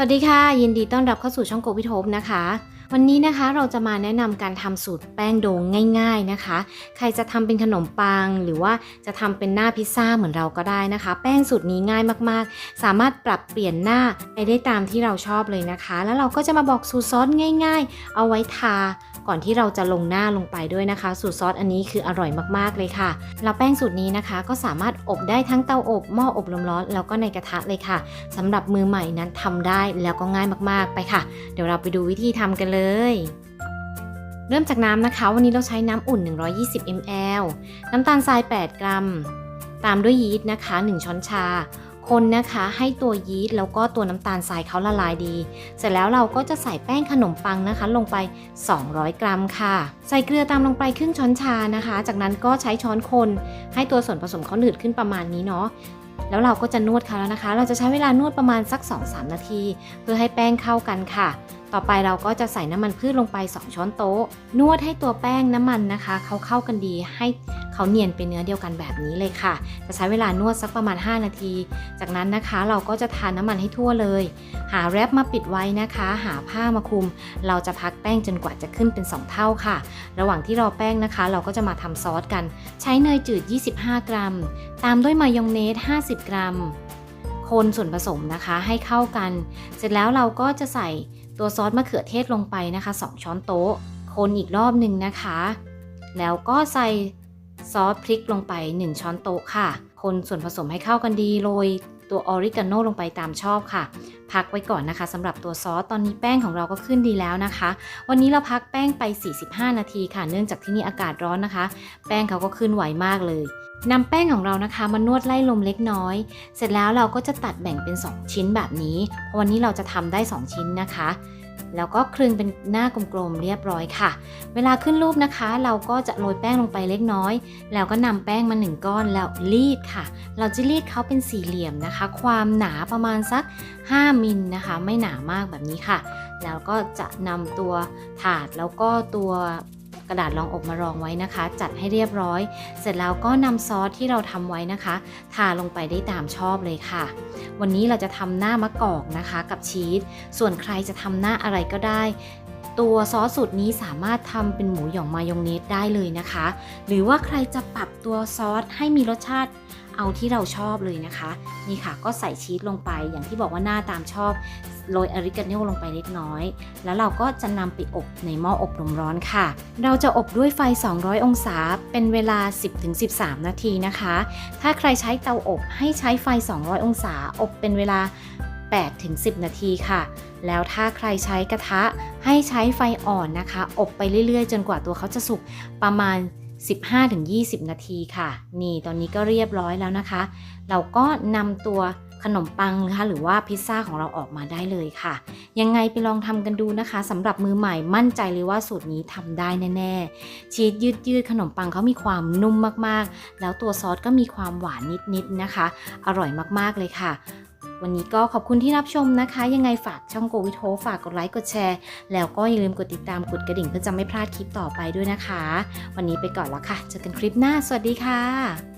สวัสดีค่ะ ยินดีต้อนรับเข้าสู่ช่องโกวิทบนะคะ วันนี้นะคะเราจะมาแนะนำการทำสูตรแป้งโดงง่าย ๆนะคะ ใครจะทำเป็นขนมปัง หรือว่าจะทำเป็นหน้าพิซซ่าเหมือนเราก็ได้นะคะ แป้งสูตรนี้ง่ายมากๆ สามารถปรับเปลี่ยนหน้าไปได้ตามที่เราชอบเลยนะคะ แล้วเราก็จะมาบอกสูตรซอสง่าย ๆ เอาไว้ทาก่อนที่เราจะลงหน้าลงไปด้วยนะคะ สูตรซอสอันนี้คืออร่อยมากๆเลยค่ะแล้วแป้งสูตรนี้นะคะ ก็สามารถอบได้ทั้งเตาอบหม้ออบลมร้อนแล้วก็ในกระทะเลยค่ะสำหรับมือใหม่นั้นทำได้แล้วก็ง่ายมากๆไปค่ะ เดี๋ยวเราไปดูวิธีทำกันเลยเริ่มจากน้ำนะคะ วันนี้เราใช้น้ำอุ่น 120 ml น้ำตาลทราย 8 กรัม ตามด้วยยีสต์นะคะ 1 ช้อนชา คนนะคะให้ตัวยีสต์แล้วก็ตัวน้ำตาลทรายเขาละลายดี เสร็จแล้วเราก็จะใส่แป้งขนมปังนะคะ ลงไป 200 กรัมค่ะ ใส่เกลือตามลงไปครึ่งช้อนชานะคะ จากนั้นก็ใช้ช้อนคนให้ตัวส่วนผสมเขาหนืดขึ้นประมาณนี้เนาะแล้วเราก็จะนวดเขาแล้วนะคะ เราจะใช้เวลานวดประมาณสัก 2-3 นาที เพื่อให้แป้งเข้ากันค่ะ ต่อไปเราก็จะใส่น้ำมันพืชลงไป 2 ช้อนโต๊ะ นวดให้ตัวแป้งน้ำมันนะคะ เขาเข้ากันดีให้เขาเนียนเป็นเนื้อเดียวกันแบบนี้เลยค่ะ จะใช้เวลานวดสักประมาณ 5 นาที จากนั้นนะคะเราก็จะทานน้ำมันให้ทั่วเลย หาแรปมาปิดไว้นะคะ หาผ้ามาคลุม เราจะพักแป้งจนกว่าจะขึ้นเป็น 2 เท่าค่ะ ระหว่างที่รอแป้งนะคะ เราก็จะมาทำซอสกัน ใช้เนยจืด 25 กรัม ตามด้วยมายองเนส 50 กรัม คนส่วนผสมนะคะให้เข้ากัน เสร็จแล้วเราก็จะใส่ตัวซอสมะเขือเทศลงไปนะคะ 2 ช้อนโต๊ะ คนอีกรอบหนึ่งนะคะ แล้วก็ใส่ซอสพริกลงไป 1 ช้อนโต๊ะค่ะ คนส่วนผสมให้เข้ากันดีโรย ตัวออริกาโนลงไปตามชอบค่ะ พักไว้ก่อนนะคะสำหรับตัวซอสตอนนี้แป้งของเราก็ขึ้นดีแล้วนะคะ วันนี้เราพักแป้งไป 45 นาทีค่ะ เนื่องจากที่นี่อากาศร้อนนะคะ แป้งเขาก็ขึ้นไวมากเลยนำแป้งของเรานะคะมานวดไล่ลมเล็กน้อย เสร็จแล้วเราก็จะตัดแบ่งเป็น 2 ชิ้นแบบนี้เพราะวันนี้เราจะทำได้ 2 ชิ้นนะคะ แล้วก็คลึงเป็นหน้ากลมๆเรียบร้อยค่ะ เวลาขึ้นรูปนะคะ เราก็จะโรยแป้งลงไปเล็กน้อย แล้วก็นำแป้งมา 1 ก้อนแล้วรีดค่ะ เราจะรีดเขาเป็นสี่เหลี่ยมนะคะ ความหนาประมาณสัก 5 มิลนะคะ ไม่หนามากแบบนี้ค่ะ แล้วก็จะนำตัวถาดแล้วก็ตัว กระดาษรองอบมารองไว้นะคะ จัดให้เรียบร้อย เสร็จแล้วก็นำซอสที่เราทำไว้นะคะทาลงไปได้ตามชอบเลยค่ะ วันนี้เราจะทำหน้ามะกอกนะคะกับชีสส่วนใครจะทำหน้าอะไรก็ได้ตัวซอสสูตรนี้สามารถทำเป็นหมูหยองมายองเนสได้เลยนะคะ หรือว่าใครจะปรับตัวซอสให้มีรสชาติเอาที่เราชอบเลยนะคะ นี่ค่ะก็ใส่ชีสลงไปอย่างที่บอกว่าหน้าตามชอบ โรยออริกาโนลงไปเล็กน้อย แล้วเราก็จะนำไปอบในหม้ออบลมร้อนค่ะ เราจะอบด้วยไฟ 200 องศา เป็นเวลา 10-13 นาทีนะคะ ถ้าใครใช้เตาอบให้ใช้ไฟ 200 องศา อบเป็นเวลา 8-10 นาทีค่ะ แล้วถ้าใครใช้กระทะให้ใช้ไฟอ่อนนะคะ อบไปเรื่อยๆ จนกว่าตัวเขาจะสุกประมาณ15-20 นาทีค่ะ นี่ตอนนี้ก็เรียบร้อยแล้วนะคะ เราก็นำตัว ขนมปังนะคะหรือว่าพิซซ่าของเราออกมาได้เลยค่ะ ยังไงไปลองทำกันดูนะคะสำหรับมือใหม่มั่นใจเลยว่าสูตรนี้ทำได้แน่ๆ ชีสยืดยืดๆขนมปังเขามีความนุ่มมากๆ แล้วตัวซอสก็มีความหวานนิดๆนะคะ อร่อยมากๆเลยค่ะวันนี้ก็ขอบคุณที่รับชมนะคะ ยังไงฝากช่องโกวิโทฝากกดไลค์กดแชร์ แล้วก็อย่าลืมกดติดตามกดกระดิ่งเพื่อจะไม่พลาดคลิปต่อไปด้วยนะคะ วันนี้ไปก่อนแล้วค่ะ เจอกันคลิปหน้า สวัสดีค่ะ